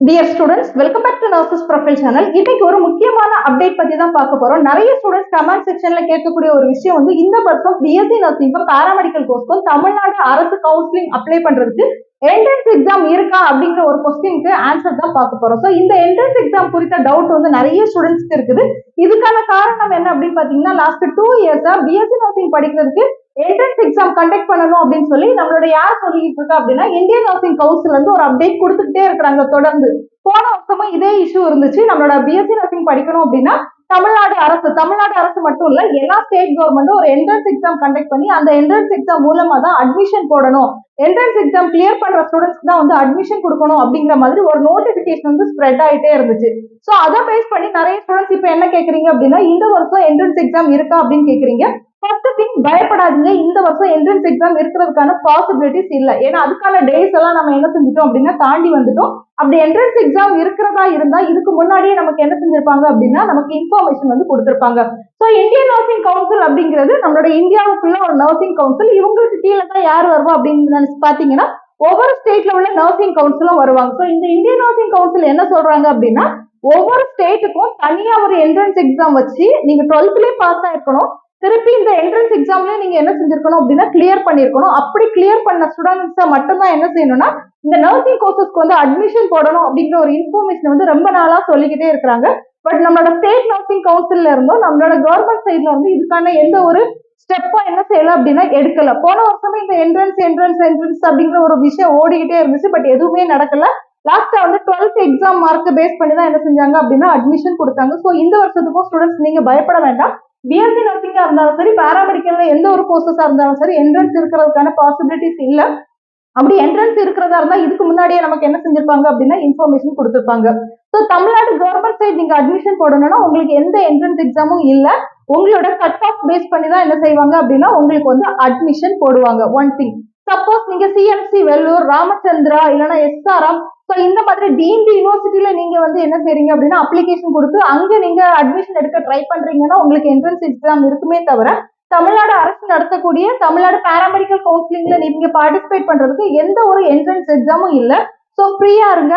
Dear students welcome back to nurses profile channel இன்னைக்கு ஒரு முக்கியமான அப்டேட் பத்தி தான் பார்க்க போறோம். நிறைய ஸ்டூடெண்ட்ஸ் கமெண்ட் செக்ஷன்ல கேட்கக்கூடிய ஒரு விஷயம் வந்து இந்த வருஷம் பிஎஸ்சி நர்சிங்கும் பாராமெடிக்கல் கோர்ஸ்க்கும் தமிழ்நாடு அரசு கவுன்சிலிங் அப்ளை பண்றதுக்கு என்ட்ரன்ஸ் எக்ஸாம் இருக்கா அப்படிங்கிற ஒரு கொஸ்டினுக்கு ஆன்சர் தான் பார்க்க போறோம். ஸோ இந்த என்ட்ரன்ஸ் எக்ஸாம் குறித்த டவுட் வந்து நிறைய ஸ்டூடெண்ட்ஸ்க்கு இருக்குது. இதுக்கான காரணம் என்ன அப்படின்னு பாத்தீங்கன்னா லாஸ்ட் டூ இயர்ஸா பிஎஸ்சி நர்சிங் படிக்கிறதுக்கு என்ட்ரன்ஸ் எக்ஸாம் கண்டக்ட் பண்ணணும் அப்படின்னு சொல்லி நம்மளோட யார் சொல்லிட்டு இருக்கா அப்படின்னா இந்தியன் நர்சிங் கவுன்சில் வந்து ஒரு அப்டேட் கொடுத்துக்கிட்டே இருக்கிறாங்க தொடர்ந்து. போன வருஷமும் இதே இஷ்யூ இருந்துச்சு. நம்மளோட பிஎஸ்சி நர்சிங் படிக்கணும் அப்படின்னா தமிழ்நாடு அரசு தமிழ்நாடு அரசு மட்டும் இல்ல எல்லா ஸ்டேட் கவர்மெண்ட்டும் ஒரு என்ட்ரன்ஸ் எக்ஸாம் கண்டக்ட் பண்ணி அந்த என்ட்ரன்ஸ் எக்ஸாம் மூலமா தான் அட்மிஷன் போடணும். என்ட்ரன்ஸ் எக்ஸாம் கிளியர் பண்ற ஸ்டூடெண்ட்ஸ்க்கு தான் வந்து அட்மிஷன் கொடுக்கணும் அப்படிங்கிற மாதிரி ஒரு நோட்டிபிகேஷன் வந்து ஸ்ப்ரெட் ஆயிட்டே இருந்துச்சு. ஸோ அதை பேஸ் பண்ணி நிறைய ஸ்டூடெண்ட்ஸ் இப்போ என்ன கேக்குறீங்க அப்படின்னா இந்த வருஷம் என்ட்ரன்ஸ் எக்ஸாம் இருக்கா அப்படின்னு கேக்குறீங்க. ஃபர்ஸ்ட் திங் பயப்படாதீங்க. இந்த வருஷம் என்ட்ரன்ஸ் எக்ஸாம் இருக்கிறதுக்கான பாசிபிலிட்டிஸ் இல்ல. ஏன்னா அதுக்கான டேஸ் எல்லாம் நம்ம என்ன செஞ்சுட்டோம் அப்படின்னா தாண்டி வந்துட்டோம். அப்படி என்ட்ரன்ஸ் எக்ஸாம் இருக்கிறதா இருந்தா இதுக்கு முன்னாடியே நமக்கு என்ன செஞ்சிருப்பாங்க அப்படின்னா நமக்கு இன்ஃபர்மேஷன் வந்து கொடுத்துருப்பாங்க. ஸோ இந்தியன் நர்சிங் கவுன்சில் அப்படிங்கிறது நம்மளோட இந்தியாவுக்குள்ள ஒரு நர்சிங் கவுன்சில் இவங்களுக்கு கீழே தான் யார் வருவா அப்படின்னு நினைச்சு பாத்தீங்கன்னா ஒவ்வொரு ஸ்டேட்ல உள்ள நர்சிங் கவுன்சிலும் வருவாங்க. ஸோ இந்த இந்தியன் நர்சிங் கவுன்சில் என்ன சொல்றாங்க அப்படின்னா ஒவ்வொரு ஸ்டேட்டுக்கும் தனியா ஒரு என்ட்ரன்ஸ் எக்ஸாம் வச்சு நீங்க டுவெல்த்லயே பாஸ் ஆயிருக்கணும். திருப்பி இந்த என்ட்ரன்ஸ் எக்ஸாம்ல நீங்க என்ன செஞ்சிருக்கணும் அப்படின்னா கிளியர் பண்ணிருக்கணும். அப்படி கிளியர் பண்ண ஸ்டூடெண்ட்ஸை மட்டும்தான் என்ன செய்யணும்னா இந்த நர்சிங் கோர்சஸ்க்கு வந்து அட்மிஷன் போடணும் அப்படிங்கிற ஒரு இன்ஃபர்மேஷன் வந்து ரொம்ப நாளா சொல்லிக்கிட்டே இருக்கிறாங்க. பட் நம்மளோட ஸ்டேட் நர்சிங் கவுன்சில்ல இருந்தோ நம்மளோட கவர்மெண்ட் சைட்ல வந்து இதுக்கான எந்த ஒரு ஸ்டெப்பா என்ன செய்யல அப்படின்னா எடுக்கல. போன வருஷமே இந்த என்ட்ரன்ஸ் என்ட்ரன்ஸ் என்ட்ரன்ஸ் அப்படிங்கிற ஒரு விஷயம் ஓடிக்கிட்டே இருந்துச்சு. பட் எதுவுமே நடக்கல. லாஸ்டா வந்து டுவெல்த் எக்ஸாம் மார்க் பேஸ் பண்ணி தான் என்ன செஞ்சாங்க அப்படின்னா அட்மிஷன் கொடுத்தாங்க. ஸோ இந்த வருஷத்துக்கும் ஸ்டூடெண்ட்ஸ் நீங்க பயப்பட வேண்டாம். பிஎஸ்சி நர்சிங்கா இருந்தாலும் சரி பாராமெடிக்கல்ல எந்த ஒரு கோர்சஸா இருந்தாலும் சரி என்ட்ரன்ஸ் இருக்கிறதுக்கான பாசிபிலிட்டிஸ் இல்ல. அப்படி என்ட்ரன்ஸ் இருக்கிறதா இருந்தா இதுக்கு முன்னாடியே நமக்கு என்ன செஞ்சிருப்பாங்க அப்படின்னா இன்ஃபர்மேஷன் கொடுத்துருப்பாங்க. ஸோ தமிழ்நாடு சைட் நீங்க அட்மிஷன் போடணும்னா உங்களுக்கு எந்த என்ட்ரன்ஸ் எக்ஸாமும் இல்ல. உங்களோட கட் ஆஃப் பேஸ் பண்ணி தான் என்ன செய்வாங்க அப்படின்னா உங்களுக்கு வந்து அட்மிஷன் போடுவாங்க. ஒன் திங் சப்போஸ் நீங்க சிஎம்சி வெள்ளூர் ராமச்சந்திரா இல்லைன்னா எஸ்ஆர்எம் ஸோ இந்த மாதிரி டீம்டு யூனிவர்சிட்டியில நீங்க வந்து என்ன செய்றீங்க அப்படின்னா அப்ளிகேஷன் கொடுத்து அங்க நீங்க அட்மிஷன் எடுக்க ட்ரை பண்றீங்கன்னா உங்களுக்கு என்ட்ரன்ஸ் எக்ஸாம் இருக்குமே தவிர தமிழ்நாடு அரசு நடத்தக்கூடிய தமிழ்நாடு பாராமெடிக்கல் கவுன்சிலிங்ல நீங்க பார்ட்டிசிபேட் பண்றதுக்கு எந்த ஒரு என்ட்ரன்ஸ் எக்ஸாமும் இல்லை. ஸோ ஃப்ரீயா இருங்க.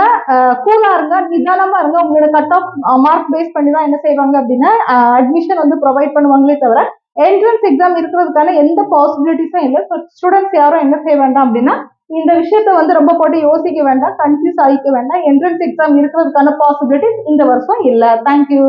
கூலா இருங்க. நிதானமா இருங்க. உங்களோட கட் ஆஃப் மார்க் பேஸ் பண்ணி தான் என்ன செய்வாங்க அப்படின்னா அட்மிஷன் வந்து ப்ரொவைட் பண்ணுவாங்களே தவிர என்ட்ரன்ஸ் எக்ஸாம் இருக்கிறதுக்கான எந்த பாசிபிலிட்டிஸும் இல்லை. ஸோ ஸ்டூடெண்ட்ஸ் யாரும் என்ன செய்ய வேண்டாம் அப்படின்னா இந்த விஷயத்த வந்து ரொம்ப போட்டு யோசிக்க வேண்டாம். கன்ஃபியூஸ் ஆகிக்க வேண்டாம். என்ட்ரன்ஸ் எக்ஸாம் இருக்கிறதுக்கான பாசிபிலிட்டிஸ் இந்த வருஷம் இல்லை. தேங்க்யூ